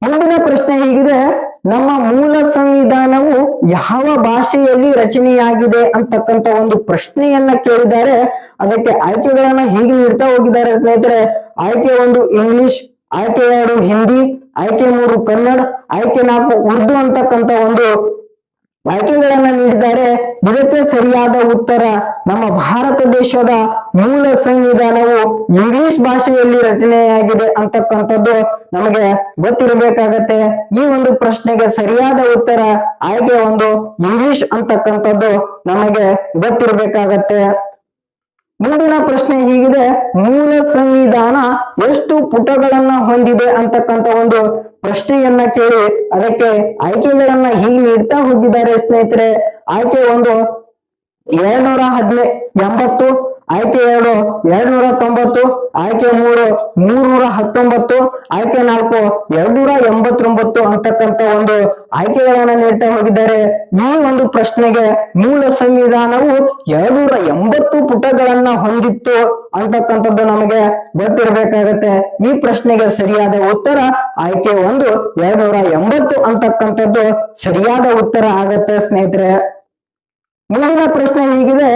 ಮುಂದಿನ ಪ್ರಶ್ನೆ ಹೀಗಿದೆ. ನಮ್ಮ ಮೂಲ ಸಂವಿಧಾನವು ಯಾವ ಭಾಷೆಯಲ್ಲಿ ರಚನೆಯಾಗಿದೆ ಅಂತಕ್ಕಂತ ಒಂದು ಪ್ರಶ್ನೆಯನ್ನ ಕೇಳಿದ್ದಾರೆ. ಅದಕ್ಕೆ ಆಯ್ಕೆಗಳನ್ನ ಹೇಗೆ ನೀಡ್ತಾ ಹೋಗಿದ್ದಾರೆ ಸ್ನೇಹಿತರೆ? ಆಯ್ಕೆ ಒಂದು ಇಂಗ್ಲಿಷ್, ಆಯ್ಕೆ ಎರಡು ಹಿಂದಿ, ಆಯ್ಕೆ ಮೂರು ಕನ್ನಡ, ಆಯ್ಕೆ ನಾಲ್ಕು ಉರ್ದು ಅಂತಕ್ಕಂತ ಒಂದು ಆಯ್ಕೆಗಳನ್ನ ನೀಡಿದ್ದಾರೆ. ಇದಕ್ಕೆ ಸರಿಯಾದ ಉತ್ತರ ನಮ್ಮ ಭಾರತ ದೇಶದ ಮೂಲ ಸಂವಿಧಾನವು ಇಂಗ್ಲಿಷ್ ಭಾಷೆಯಲ್ಲಿ ರಚನೆಯಾಗಿದೆ ಅಂತಕ್ಕಂಥದ್ದು ನಮಗೆ ಗೊತ್ತಿರಬೇಕಾಗತ್ತೆ. ಈ ಒಂದು ಪ್ರಶ್ನೆಗೆ ಸರಿಯಾದ ಉತ್ತರ ಆಯ್ಕೆ ಒಂದು ಇಂಗ್ಲಿಷ್ ಅಂತಕ್ಕಂಥದ್ದು ನಮಗೆ ಗೊತ್ತಿರಬೇಕಾಗತ್ತೆ. ಮುಂದಿನ ಪ್ರಶ್ನೆ ಹೀಗಿದೆ, ಮೂಲ ಸಂವಿಧಾನ ಎಷ್ಟು ಪುಟಗಳನ್ನ ಹೊಂದಿದೆ ಅಂತಕ್ಕಂಥ ಒಂದು ಪ್ರಶ್ನೆಯನ್ನ ಕೇಳಿ ಅದಕ್ಕೆ ಆಯ್ಕೆಗಳನ್ನ ಹೀಗೆ ನೀಡ್ತಾ ಹೋಗಿದ್ದಾರೆ ಸ್ನೇಹಿತರೆ. ಆಯ್ಕೆ ಒಂದು ಏಳ್ನೂರ ಹದಿನೈ ಎಂಬತ್ತು ಆಯ್ಕೆ ಎರಡು ಎರಡ್ನೂರ ತೊಂಬತ್ತು ಆಯ್ಕೆ ಮೂರು ಮೂರ್ನೂರ ಹತ್ತೊಂಬತ್ತು ಆಯ್ಕೆ ನಾಲ್ಕು ಎರಡ್ನೂರ ಎಂಬತ್ತೊಂಬತ್ತು ಅಂತಕ್ಕಂತ ಒಂದು ಆಯ್ಕೆಗಳನ್ನ ನೀಡ್ತಾ ಹೋಗಿದ್ದಾರೆ. ಈ ಒಂದು ಪ್ರಶ್ನೆಗೆ ಮೂಲ ಸಂವಿಧಾನವು ಎರಡ್ನೂರ ಎಂಬತ್ತು ಪುಟಗಳನ್ನ ಹೊಂದಿತ್ತು ಅಂತಕ್ಕಂಥದ್ದು ನಮಗೆ ಗೊತ್ತಿರಬೇಕಾಗತ್ತೆ. ಈ ಪ್ರಶ್ನೆಗೆ ಸರಿಯಾದ ಉತ್ತರ ಆಯ್ಕೆ ಒಂದು ಎರಡ್ನೂರ ಎಂಬತ್ತು ಅಂತಕ್ಕಂಥದ್ದು ಸರಿಯಾದ ಉತ್ತರ ಆಗತ್ತೆ ಸ್ನೇಹಿತರೆ. ಮುಂದಿನ ಪ್ರಶ್ನೆ ಹೀಗಿದೆ.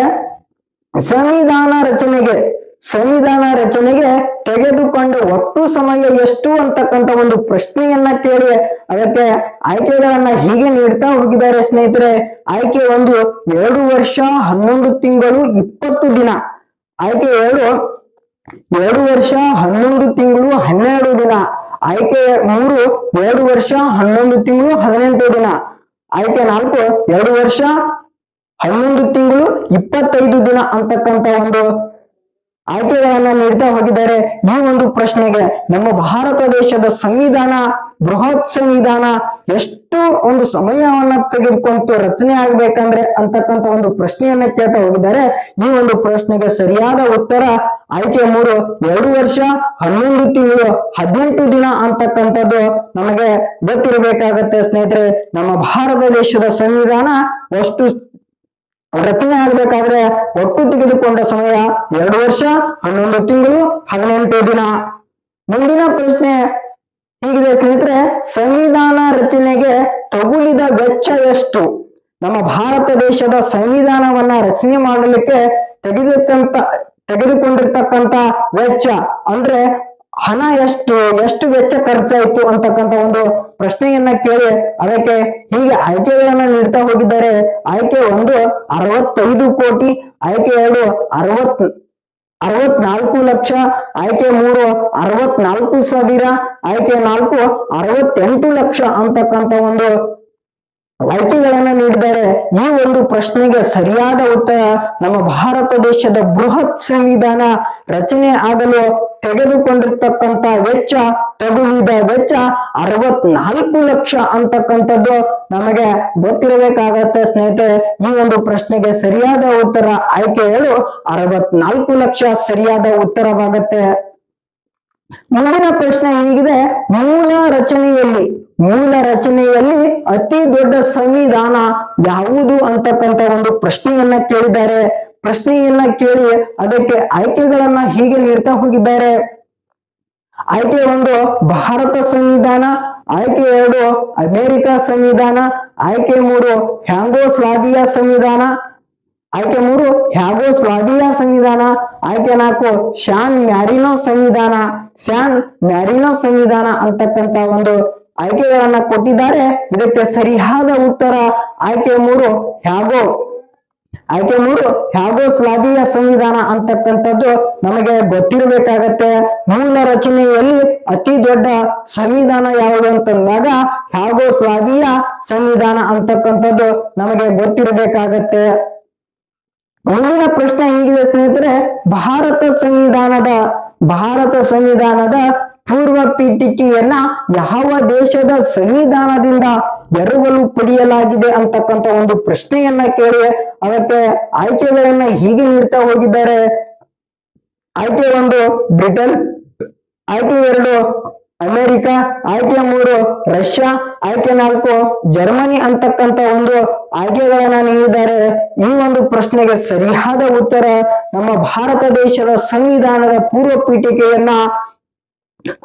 ಸಂವಿಧಾನ ರಚನೆಗೆ ಸಂವಿಧಾನ ರಚನೆಗೆ ತೆಗೆದುಕೊಂಡ ಒಟ್ಟು ಸಮಯ ಎಷ್ಟು ಅಂತಕ್ಕಂತ ಒಂದು ಪ್ರಶ್ನೆಯನ್ನ ಕೇಳಿ ಅದಕ್ಕೆ ಆಯ್ಕೆಗಳನ್ನ ಹೀಗೆ ನೀಡ್ತಾ ಹೋಗಿದ್ದಾರೆ ಸ್ನೇಹಿತರೆ. ಆಯ್ಕೆ ಒಂದು ಎರಡು ವರ್ಷ ಹನ್ನೊಂದು ತಿಂಗಳು ಇಪ್ಪತ್ತು ದಿನ. ಆಯ್ಕೆ ಎರಡು ಎರಡು ವರ್ಷ ಹನ್ನೊಂದು ತಿಂಗಳು ಹನ್ನೆರಡು ದಿನ. ಆಯ್ಕೆ ಮೂರು, ಎರಡು ವರ್ಷ ಹನ್ನೊಂದು ತಿಂಗಳು ಹದಿನೆಂಟು ದಿನ. ಆಯ್ಕೆ ನಾಲ್ಕು, ಎರಡು ವರ್ಷ ಹನ್ನೊಂದು ತಿಂಗಳು ಇಪ್ಪತ್ತೈದು ದಿನ ಅಂತಕ್ಕಂತ ಒಂದು ಆಯ್ಕೆಗಳನ್ನ ನೀಡ್ತಾ ಹೋಗಿದ್ದಾರೆ. ಈ ಒಂದು ಪ್ರಶ್ನೆಗೆ ನಮ್ಮ ಭಾರತ ದೇಶದ ಸಂವಿಧಾನ, ಬೃಹತ್ ಸಂವಿಧಾನ ಎಷ್ಟು ಒಂದು ಸಮಯವನ್ನ ತೆಗೆದುಕೊಂಡು ರಚನೆ ಆಗ್ಬೇಕಂದ್ರೆ ಅಂತಕ್ಕಂತ ಒಂದು ಪ್ರಶ್ನೆಯನ್ನ ಕೇಳ್ತಾ ಹೋಗಿದ್ದಾರೆ. ಈ ಒಂದು ಪ್ರಶ್ನೆಗೆ ಸರಿಯಾದ ಉತ್ತರ ಆಯ್ಕೆ ಮೂರು, ಎರಡು ವರ್ಷ, ಹನ್ನೊಂದು ತಿಂಗಳು, ಹದಿನೆಂಟು ದಿನ ಅಂತಕ್ಕಂಥದ್ದು ನಮಗೆ ಗೊತ್ತಿರಬೇಕಾಗತ್ತೆ ಸ್ನೇಹಿತರೆ. ನಮ್ಮ ಭಾರತ ದೇಶದ ಸಂವಿಧಾನ ಅಷ್ಟು ರಚನೆ ಆಗ್ಬೇಕಾದ್ರೆ ಒಟ್ಟು ತೆಗೆದುಕೊಂಡ ಸಮಯ ಎರಡು ವರ್ಷ, ಹನ್ನೊಂದು ತಿಂಗಳು, ಹದಿನೆಂಟು ದಿನ. ಮುಂದಿನ ಪ್ರಶ್ನೆ ಹೀಗಿದೆ ಸ್ನೇಹಿತರೆ, ಸಂವಿಧಾನ ರಚನೆಗೆ ತಗುಲಿದ ವೆಚ್ಚ ಎಷ್ಟು? ನಮ್ಮ ಭಾರತ ದೇಶದ ಸಂವಿಧಾನವನ್ನ ರಚನೆ ಮಾಡಲಿಕ್ಕೆ ತೆಗೆದುಕೊಂಡ ತೆಗೆದುಕೊಂಡಿರ್ತಕ್ಕಂತ ವೆಚ್ಚ ಅಂದ್ರೆ ಹಣ ಎಷ್ಟು ಎಷ್ಟು ವೆಚ್ಚ ಖರ್ಚಾಯಿತು ಅಂತಕ್ಕಂಥ ಒಂದು ಪ್ರಶ್ನೆಯನ್ನ ಕೇಳಿ ಅದಕ್ಕೆ ಹೀಗೆ ಆಯ್ಕೆಗಳನ್ನ ನೀಡ್ತಾ ಹೋಗಿದ್ದಾರೆ. ಆಯ್ಕೆ ಒಂದು ಅರವತ್ತೈದು ಕೋಟಿ, ಆಯ್ಕೆ ಎರಡು ಅರವತ್, ಅರವತ್ನಾಲ್ಕು ಲಕ್ಷ, ಆಯ್ಕೆ ಮೂರು ಅರವತ್ನಾಲ್ಕು ಸಾವಿರ, ಆಯ್ಕೆ ನಾಲ್ಕು ಅರವತ್ತೆಂಟು ಲಕ್ಷ ಅಂತಕ್ಕಂಥ ಒಂದು ಆಯ್ಕೆಗಳನ್ನ ನೀಡಿದ್ದಾರೆ ಈ ಒಂದು ಪ್ರಶ್ನೆಗೆ ಸರಿಯಾದ ಉತ್ತರ ನಮ್ಮ ಭಾರತ ದೇಶದ ಬೃಹತ್ ಸಂವಿಧಾನ ರಚನೆ ಆಗಲು ತೆಗೆದುಕೊಂಡಿರ್ತಕ್ಕಂತ ವೆಚ್ಚ ತಗುಲಿದ ವೆಚ್ಚ ಅರವತ್ನಾಲ್ಕು ಲಕ್ಷ ಅಂತಕ್ಕಂಥದ್ದು ನಮಗೆ ಗೊತ್ತಿರಬೇಕಾಗತ್ತೆ ಸ್ನೇಹಿತರೆ. ಈ ಒಂದು ಪ್ರಶ್ನೆಗೆ ಸರಿಯಾದ ಉತ್ತರ ಆಯ್ಕೆಗಳು ಅರವತ್ನಾಲ್ಕು ಲಕ್ಷ ಸರಿಯಾದ ಉತ್ತರವಾಗತ್ತೆ. ಮುಂದಿನ ಪ್ರಶ್ನೆ ಹೀಗಿದೆ. ಮೂಲ ರಚನೆಯಲ್ಲಿ ಮೂಲ ರಚನೆಯಲ್ಲಿ ಅತಿ ದೊಡ್ಡ ಸಂವಿಧಾನ ಯಾವುದು ಅಂತಕ್ಕಂಥ ಒಂದು ಪ್ರಶ್ನೆಯನ್ನ ಕೇಳಿದ್ದಾರೆ. ಪ್ರಶ್ನೆಯನ್ನ ಕೇಳಿ ಅದಕ್ಕೆ ಆಯ್ಕೆಗಳನ್ನ ಹೀಗೆ ನೀಡ್ತಾ ಹೋಗಿದ್ದಾರೆ. ಆಯ್ಕೆ ಒಂದು, ಭಾರತ ಸಂವಿಧಾನ. ಆಯ್ಕೆ ಎರಡು, ಅಮೆರಿಕ ಸಂವಿಧಾನ. ಆಯ್ಕೆ ಮೂರು, ಹ್ಯಾಂಗೋಸ್ಲಾವಿಯಾ ಸಂವಿಧಾನ. ಆಯ್ಕೆ ಮೂರು, ಹ್ಯಾಗೋ ಹ್ಯಾಗೋಸ್ಲಾವಿಯಾ ಸಂವಿಧಾನ. ಆಯ್ಕೆ ನಾಲ್ಕು ಶಾನ್ ಮ್ಯಾರಿನೋ ಸಂವಿಧಾನ. ಶಾನ್ ಮ್ಯಾರಿನೋ ಸಂವಿಧಾನ ಅಂತಕ್ಕಂತ ಒಂದು ಆಯ್ಕೆಗಳನ್ನ ಕೊಟ್ಟಿದ್ದಾರೆ. ಇದಕ್ಕೆ ಸರಿಯಾದ ಉತ್ತರ ಆಯ್ಕೆ ಮೂರು, ಹ್ಯಾಗೋ. ಆಯ್ಕೆ ಮೂರು, ಹ್ಯಾಗೋ ಸ್ಲಾಬಿಯಾ ಸಂವಿಧಾನ ಅಂತಕ್ಕಂಥದ್ದು ನಮಗೆ ಗೊತ್ತಿರಬೇಕಾಗತ್ತೆ. ಮೂಲ ರಚನೆಯಲ್ಲಿ ಅತಿ ದೊಡ್ಡ ಸಂವಿಧಾನ ಯಾವುದು ಅಂತಂದಾಗ ಹ್ಯಾಗೋ ಹ್ಯಾಗೋಸ್ಲಾವಿಯಾ ಸಂವಿಧಾನ ಅಂತಕ್ಕಂಥದ್ದು ನಮಗೆ ಗೊತ್ತಿರಬೇಕಾಗತ್ತೆ. ಮುಂದಿನ ಪ್ರಶ್ನೆ ಹೇಗಿದೆ ಸ್ನೇಹಿತರೆ, ಭಾರತ ಸಂವಿಧಾನದ ಭಾರತ ಸಂವಿಧಾನದ ಪೂರ್ವ ಪೀಠಿಕೆಯನ್ನ ಯಾವ ದೇಶದ ಸಂವಿಧಾನದಿಂದ ಎರವಲು ಪಡೆಯಲಾಗಿದೆ ಅಂತಕ್ಕಂಥ ಒಂದು ಪ್ರಶ್ನೆಯನ್ನ ಕೇಳಿ ಅದಕ್ಕೆ ಆಯ್ಕೆಗಳನ್ನ ಹೀಗೆ ನೀಡ್ತಾ ಹೋಗಿದ್ದಾರೆ. ಆಯ್ಕೆ ಒಂದು ಬ್ರಿಟನ್, ಆಯ್ಕೆ ಎರಡು ಅಮೆರಿಕ, ಆಯ್ಕೆ ಮೂರು, ರಷ್ಯಾ, ಆಯ್ಕೆ ನಾಲ್ಕು, ಜರ್ಮನಿ ಅಂತಕ್ಕಂತ ಒಂದು ಆಯ್ಕೆಗಳನ್ನ ನೀಡಿದ್ದಾರೆ. ಈ ಒಂದು ಪ್ರಶ್ನೆಗೆ ಸರಿಯಾದ ಉತ್ತರ ನಮ್ಮ ಭಾರತ ದೇಶದ ಸಂವಿಧಾನದ ಪೂರ್ವ ಪೀಠಿಕೆಯನ್ನ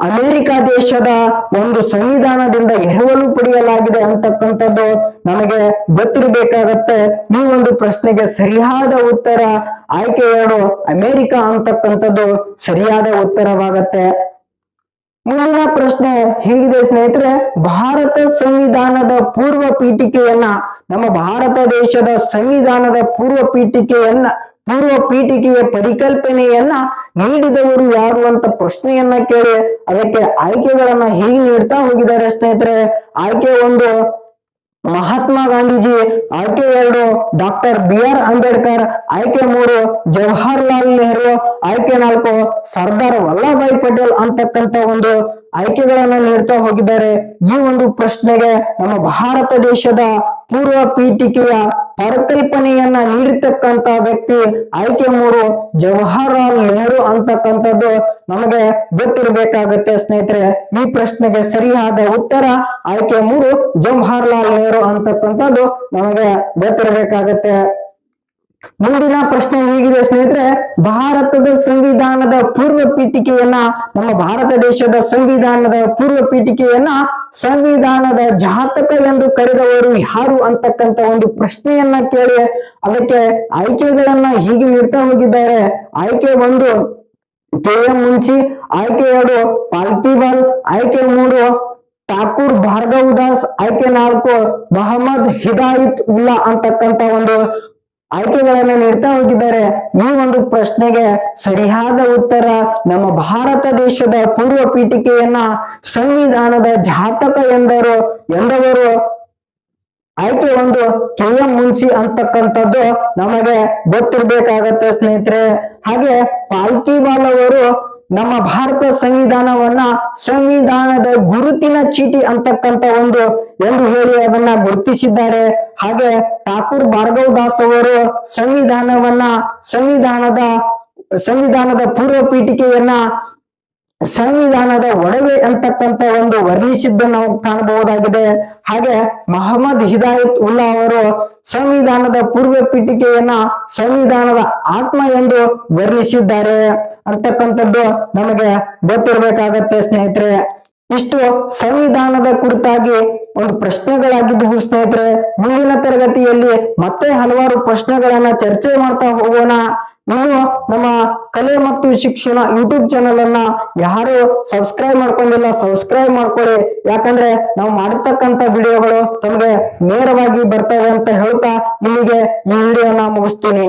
ಅಮೆರಿಕ ದೇಶದ ಒಂದು ಸಂವಿಧಾನದಿಂದ ಎರವಲು ಪಡೆಯಲಾಗಿದೆ ಅಂತಕ್ಕಂಥದ್ದು ನಮಗೆ ಗೊತ್ತಿರಬೇಕಾಗತ್ತೆ. ಈ ಒಂದು ಪ್ರಶ್ನೆಗೆ ಸರಿಯಾದ ಉತ್ತರ ಆಯ್ಕೆ ಎರಡು ಅಮೆರಿಕ ಅಂತಕ್ಕಂಥದ್ದು ಸರಿಯಾದ ಉತ್ತರವಾಗತ್ತೆ. ಮುಂದಿನ ಪ್ರಶ್ನೆ ಹೇಗಿದೆ ಸ್ನೇಹಿತರೆ? ಭಾರತ ಸಂವಿಧಾನದ ಪೂರ್ವ ಪೀಠಿಕೆಯನ್ನ, ನಮ್ಮ ಭಾರತ ದೇಶದ ಸಂವಿಧಾನದ ಪೂರ್ವ ಪೀಠಿಕೆಯನ್ನ, ಪೂರ್ವ ಪೀಠಿಕೆಯ ಪರಿಕಲ್ಪನೆಯನ್ನ ನೀಡಿದವರು ಯಾರು ಅಂತ ಪ್ರಶ್ನೆಯನ್ನ ಕೇಳಿ ಅದಕ್ಕೆ ಆಯ್ಕೆಗಳನ್ನ ಹೇಗೆ ನೀಡ್ತಾ ಹೋಗಿದ್ದಾರೆ ಸ್ನೇಹಿತರೆ? ಆಯ್ಕೆ ಒಂದು, ಮಹಾತ್ಮ ಗಾಂಧೀಜಿ, ಆಯ್ಕೆ ಎರಡು, ಡಾಕ್ಟರ್ ಬಿ ಆರ್ ಅಂಬೇಡ್ಕರ್, ಆಯ್ಕೆ ಮೂರು, ಜವಾಹರ್ಲಾಲ್ ನೆಹರು, ಆಯ್ಕೆ ನಾಲ್ಕು ಸರ್ದಾರ್ ವಲ್ಲಭಾಯ್ ಪಟೇಲ್ ಅಂತಕ್ಕಂತ ಒಂದು ಆಯ್ಕೆಗಳನ್ನ ನೀಡ್ತಾ ಹೋಗಿದ್ದಾರೆ. ಈ ಒಂದು ಪ್ರಶ್ನೆಗೆ ನಮ್ಮ ಭಾರತ ದೇಶದ ಪೂರ್ವ ಪೀಠಿಕೆಯ ಪರಿಕಲ್ಪನೆಯನ್ನ ನೀಡಿರ್ತಕ್ಕಂತ ವ್ಯಕ್ತಿ ಆಯ್ಕೆ ಮೂರು ಜವಾಹರಲಾಲ್ ನೆಹರು ಅಂತಕ್ಕಂಥದ್ದು ನಮಗೆ ಗೊತ್ತಿರಬೇಕಾಗತ್ತೆ ಸ್ನೇಹಿತರೆ. ಈ ಪ್ರಶ್ನೆಗೆ ಸರಿಯಾದ ಉತ್ತರ ಆಯ್ಕೆ ಮೂರು ಜವಾಹರ್ಲಾಲ್ ನೆಹರು ಅಂತಕ್ಕಂಥದ್ದು ನಮಗೆ ಗೊತ್ತಿರಬೇಕಾಗತ್ತೆ. ಮುಂದಿನ ಪ್ರಶ್ನೆ ಹೇಗಿದೆ, ಸ್ನೇಹಿತರೆ. ಭಾರತದ ಸಂವಿಧಾನದ ಪೂರ್ವ ಪೀಠಿಕೆಯನ್ನ ನಮ್ಮ ಭಾರತ ದೇಶದ ಸಂವಿಧಾನದ ಪೂರ್ವ ಪೀಠಿಕೆಯನ್ನ ಸಂವಿಧಾನದ ಜಾತಕ ಎಂದು ಕರೆದವರು ಯಾರು ಅಂತಕ್ಕಂತ ಒಂದು ಪ್ರಶ್ನೆಯನ್ನ ಕೇಳಿ, ಅದಕ್ಕೆ ಆಯ್ಕೆಗಳನ್ನ ಹೀಗೆ ನೀಡ್ತಾ ಹೋಗಿದ್ದಾರೆ. ಆಯ್ಕೆ ಒಂದು, ಕೆ ಎಂ ಮುನ್ಸಿ ಆಯ್ಕೆ ಎರಡು ಪಾಲ್ತಿಬಾಲ್ ಆಯ್ಕೆ ಮೂರು, ಠಾಕೂರ್ ಭಾರ್ಗವ್ ದಾಸ್. ಆಯ್ಕೆ ನಾಲ್ಕು ಮೊಹಮ್ಮದ್ ಹಿದಾಯತ್ ಉಲ್ಲಾ ಅಂತಕ್ಕಂತ ಒಂದು ಆಯ್ಕೆಗಳನ್ನ ನೀಡ್ತಾ ಹೋಗಿದ್ದಾರೆ. ಈ ಒಂದು ಪ್ರಶ್ನೆಗೆ ಸರಿಯಾದ ಉತ್ತರ ನಮ್ಮ ಭಾರತ ದೇಶದ ಪೂರ್ವ ಪೀಠಿಕೆಯನ್ನ ಸಂವಿಧಾನದ ಜಾತಕ ಎಂದರು ಎಂದವರು. ಆಯ್ಕೆ ಒಂದು ಕೆ ಎಂ ಮುನ್ಸಿ ಅಂತಕ್ಕಂಥದ್ದು ನಮಗೆ ಗೊತ್ತಿರ್ಬೇಕಾಗತ್ತೆ ಸ್ನೇಹಿತರೆ. ಹಾಗೆ ಪಾಲ್ಕಿವಾಲ್ ಅವರು ನಮ್ಮ ಭಾರತ ಸಂವಿಧಾನವನ್ನ ಸಂವಿಧಾನದ ಗುರುತಿನ ಚೀಟಿ ಅಂತಕ್ಕಂತ ಒಂದು ಎಂದು ಹೇಳಿ ಅದನ್ನ ಗುರುತಿಸಿದ್ದಾರೆ. ಹಾಗೆ ಠಾಕೂರ್ ಭಾರ್ಗವ್ ದಾಸ್ ಅವರು ಸಂವಿಧಾನವನ್ನ ಸಂವಿಧಾನದ ಸಂವಿಧಾನದ ಪೂರ್ವ ಪೀಠಿಕೆಯನ್ನ ಸಂವಿಧಾನದ ಒಡವೆ ಅಂತಕ್ಕಂತ ಒಂದು ವರ್ಣಿಸಿದ್ದು ನಾವು ಕಾಣಬಹುದಾಗಿದೆ. ಹಾಗೆ ಮೊಹಮ್ಮದ್ ಹಿದಾಯತ್ ಉಲ್ಲಾ ಅವರು ಸಂವಿಧಾನದ ಪೂರ್ವ ಪೀಠಿಕೆಯನ್ನ ಸಂವಿಧಾನದ ಆತ್ಮ ಎಂದು ವರ್ಣಿಸಿದ್ದಾರೆ ಅಂತಕ್ಕಂಥದ್ದು ನಮಗೆ ಗೊತ್ತಿರಬೇಕಾಗತ್ತೆ ಸ್ನೇಹಿತರೆ. ಇಷ್ಟು ಸಂವಿಧಾನದ ಕುರಿತಾಗಿ ಒಂದು ಪ್ರಶ್ನೆಗಳಾಗಿದ್ದು ಸ್ನೇಹಿತರೆ. ಮುಂದಿನ ತರಗತಿಯಲ್ಲಿ ಮತ್ತೆ ಹಲವಾರು ಪ್ರಶ್ನೆಗಳನ್ನ ಚರ್ಚೆ ಮಾಡ್ತಾ ಹೋಗೋಣ. ನೀವು ನಮ್ಮ ಕಲೆ ಮತ್ತು ಶಿಕ್ಷಣ ಯೂಟ್ಯೂಬ್ ಚಾನಲ್ ಅನ್ನ ಯಾರು ಸಬ್ಸ್ಕ್ರೈಬ್ ಮಾಡ್ಕೊಂಡಿಲ್ಲ ಸಬ್ಸ್ಕ್ರೈಬ್ ಮಾಡ್ಕೊಳ್ಳಿ ಯಾಕಂದ್ರೆ ನಾವು ಮಾಡಿರ್ತಕ್ಕಂಥ ವಿಡಿಯೋಗಳು ತಮಗೆ ನೇರವಾಗಿ ಬರ್ತವೆ ಅಂತ ಹೇಳ್ತಾ ನಿಮಗೆ ಈ ವಿಡಿಯೋನ ಮುಗಿಸ್ತೀನಿ.